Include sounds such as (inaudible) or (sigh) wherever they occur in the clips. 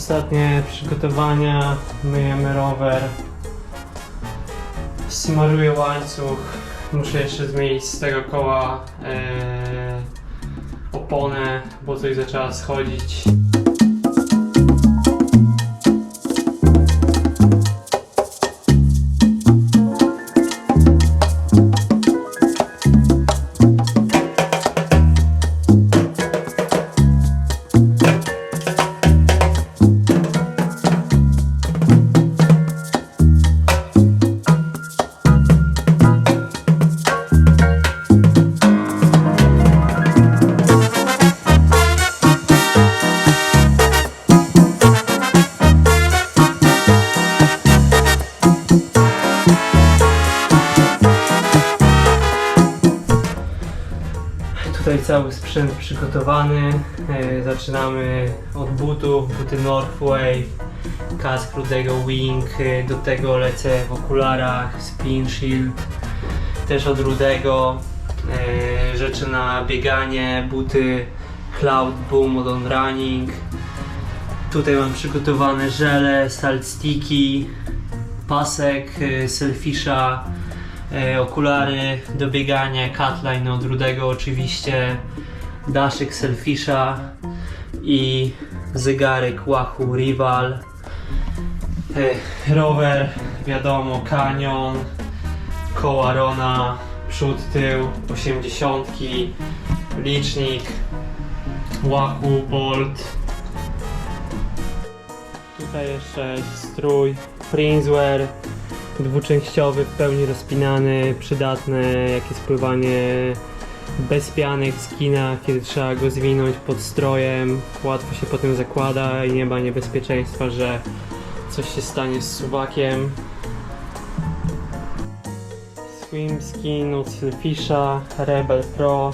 Ostatnie przygotowania, myjemy rower, smaruję łańcuch, muszę jeszcze zmienić z tego koła e, oponę, bo coś zaczęła schodzić. Cały sprzęt przygotowany. E, Zaczynamy od butów, buty Northwave, kask rudego Wing, e, do tego lecę w okularach, Spin Shield, też od rudego. E, Rzeczy na bieganie, buty Cloud Boom od On Running. Tutaj mam przygotowane żele, salt sticky, pasek, selfisha, okulary do biegania, catline od rudego oczywiście, daszek selfisha i zegarek Wahoo Rival, e, rower, wiadomo, Canyon, koła Rona, przód, tył, 80, licznik, Wahoo Bolt. Tutaj jeszcze strój Princewear, dwuczęściowy, w pełni rozpinany, przydatny, jak jest pływanie bez pianek skinach, kiedy trzeba go zwinąć pod strojem, łatwo się potem zakłada i nie ma niebezpieczeństwa, że coś się stanie z suwakiem. Swim skin od Selfisha, Rebel Pro.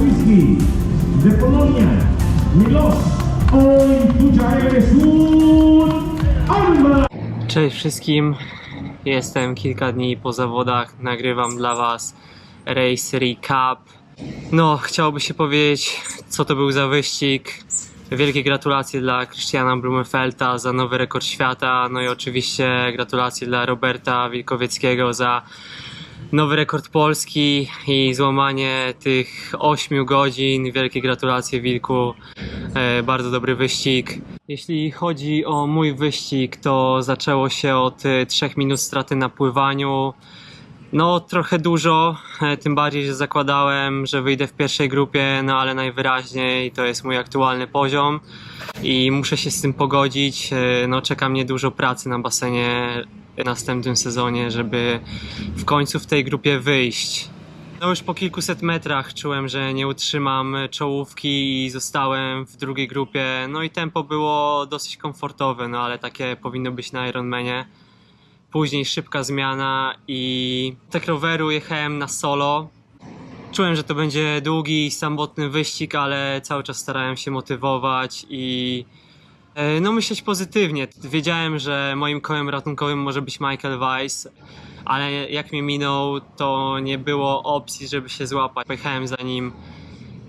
De Polonia, Milos Alma. Cześć wszystkim. Jestem kilka dni po zawodach. Nagrywam dla Was Race Recap. No, chciałoby się powiedzieć, co to był za wyścig. Wielkie gratulacje dla Christiana Blumenfelta za nowy rekord świata. No i oczywiście gratulacje dla Roberta Wilkowieckiego za nowy rekord Polski i złamanie tych 8 godzin. Wielkie gratulacje Wilku. E, bardzo dobry wyścig. Jeśli chodzi o mój wyścig, to zaczęło się od 3 minut straty na pływaniu. No, trochę dużo, e, tym bardziej, że zakładałem, że wyjdę w pierwszej grupie, no ale najwyraźniej to jest mój aktualny poziom i muszę się z tym pogodzić. E, No, czeka mnie dużo pracy na basenie następnym sezonie, żeby w końcu w tej grupie wyjść. No już po kilkuset metrach czułem, że nie utrzymam czołówki i zostałem w drugiej grupie. No i tempo było dosyć komfortowe, no ale takie powinno być na Ironmanie. Później szybka zmiana i tak roweru jechałem na solo. Czułem, że to będzie długi i samotny wyścig, ale cały czas starałem się motywować i no myśleć pozytywnie. Wiedziałem, że moim kołem ratunkowym może być Michael Weiss, ale jak mnie minął, to nie było opcji, żeby się złapać. Pojechałem za nim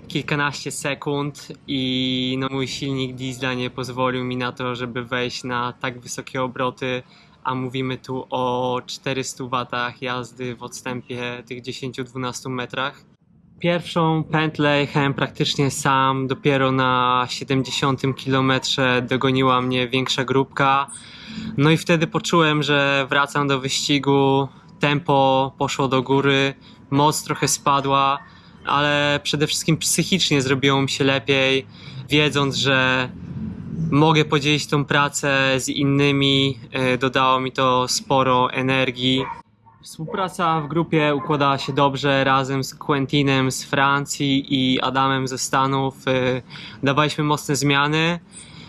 kilkanaście sekund i no, mój silnik diesla nie pozwolił mi na to, żeby wejść na tak wysokie obroty, a mówimy tu o 400 watach jazdy w odstępie tych 10-12 metrach. Pierwszą pętlę jechałem praktycznie sam, dopiero na 70 kilometrze dogoniła mnie większa grupka. No i wtedy poczułem, że wracam do wyścigu, tempo poszło do góry, moc trochę spadła, ale przede wszystkim psychicznie zrobiło mi się lepiej, wiedząc, że mogę podzielić tą pracę z innymi, e, dodało mi to sporo energii. Współpraca w grupie układała się dobrze razem z Quentinem z Francji i Adamem ze Stanów. e, Dawaliśmy mocne zmiany.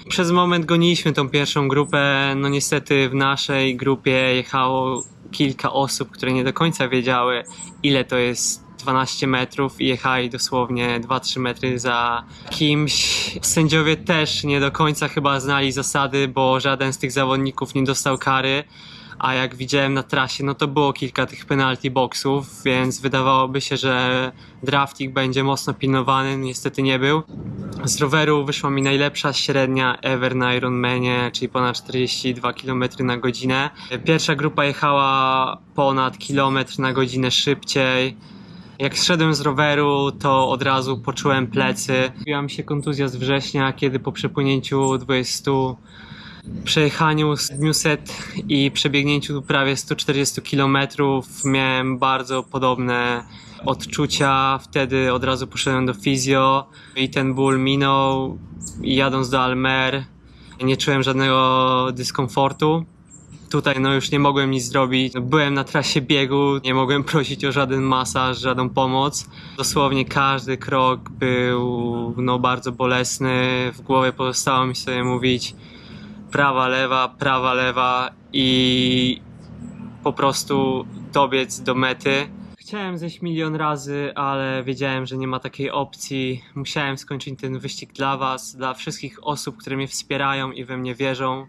Przez moment goniliśmy tą pierwszą grupę. No niestety w naszej grupie jechało kilka osób, które nie do końca wiedziały, ile to jest 12 metrów i jechali dosłownie 2-3 metry za kimś. Sędziowie też nie do końca chyba znali zasady, bo żaden z tych zawodników nie dostał kary. A jak widziałem na trasie, no to było kilka tych penalty boxów, więc wydawałoby się, że drafting będzie mocno pilnowany. Niestety nie był. Z roweru wyszła mi najlepsza średnia ever na Ironmanie, czyli ponad 42 km na godzinę. Pierwsza grupa jechała ponad kilometr na godzinę szybciej. Jak zszedłem z roweru, to od razu poczułem plecy. Pojawiła mi się kontuzja z września, kiedy po przepłynięciu 20 przejechaniu 700 i przebiegnięciu prawie 140 km miałem bardzo podobne odczucia. Wtedy od razu poszedłem do fizjo i ten ból minął. Jadąc do Almer nie czułem żadnego dyskomfortu. Tutaj no już nie mogłem nic zrobić. Byłem na trasie biegu, nie mogłem (laughs) prosić o żaden masaż, żadną pomoc. Dosłownie każdy krok był no, bardzo bolesny. W głowie pozostało mi sobie mówić prawa, lewa, prawa, lewa i po prostu dobiec do mety. Chciałem zejść milion razy, ale wiedziałem, że nie ma takiej opcji. Musiałem skończyć ten wyścig dla Was, dla wszystkich osób, które mnie wspierają i we mnie wierzą.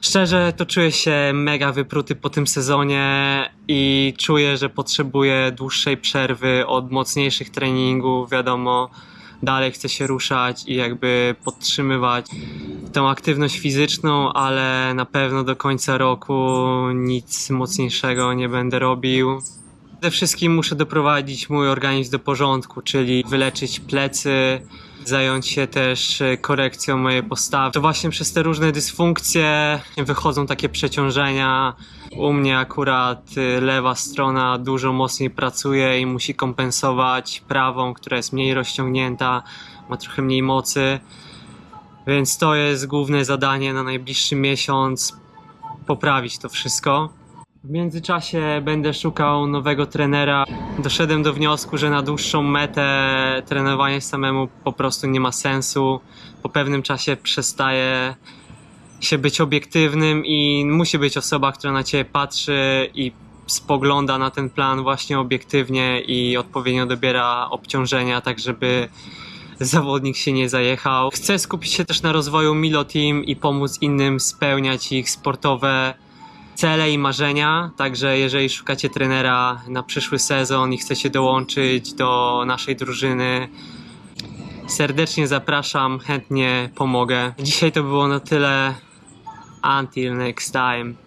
Szczerze, to czuję się mega wypruty po tym sezonie i czuję, że potrzebuję dłuższej przerwy od mocniejszych treningów. Wiadomo, dalej chcę się ruszać i jakby podtrzymywać tą aktywność fizyczną, ale na pewno do końca roku nic mocniejszego nie będę robił. Przede wszystkim muszę doprowadzić mój organizm do porządku, czyli wyleczyć plecy, zająć się też e, korekcją mojej postawy. To właśnie przez te różne dysfunkcje wychodzą takie przeciążenia. U mnie akurat e, lewa strona dużo mocniej pracuje i musi kompensować prawą, która jest mniej rozciągnięta, ma trochę mniej mocy. Więc to jest główne zadanie na najbliższy miesiąc poprawić to wszystko. W międzyczasie będę szukał nowego trenera. Doszedłem do wniosku, że na dłuższą metę trenowanie samemu po prostu nie ma sensu. Po pewnym czasie przestaje się być obiektywnym i musi być osoba, która na ciebie patrzy i spogląda na ten plan właśnie obiektywnie i odpowiednio dobiera obciążenia, tak żeby zawodnik się nie zajechał. Chcę skupić się też na rozwoju Milo Team i pomóc innym spełniać ich sportowe cele i marzenia. Także jeżeli szukacie trenera na przyszły sezon i chcecie dołączyć do naszej drużyny, serdecznie zapraszam, chętnie pomogę. Dzisiaj to było na tyle. Until next time.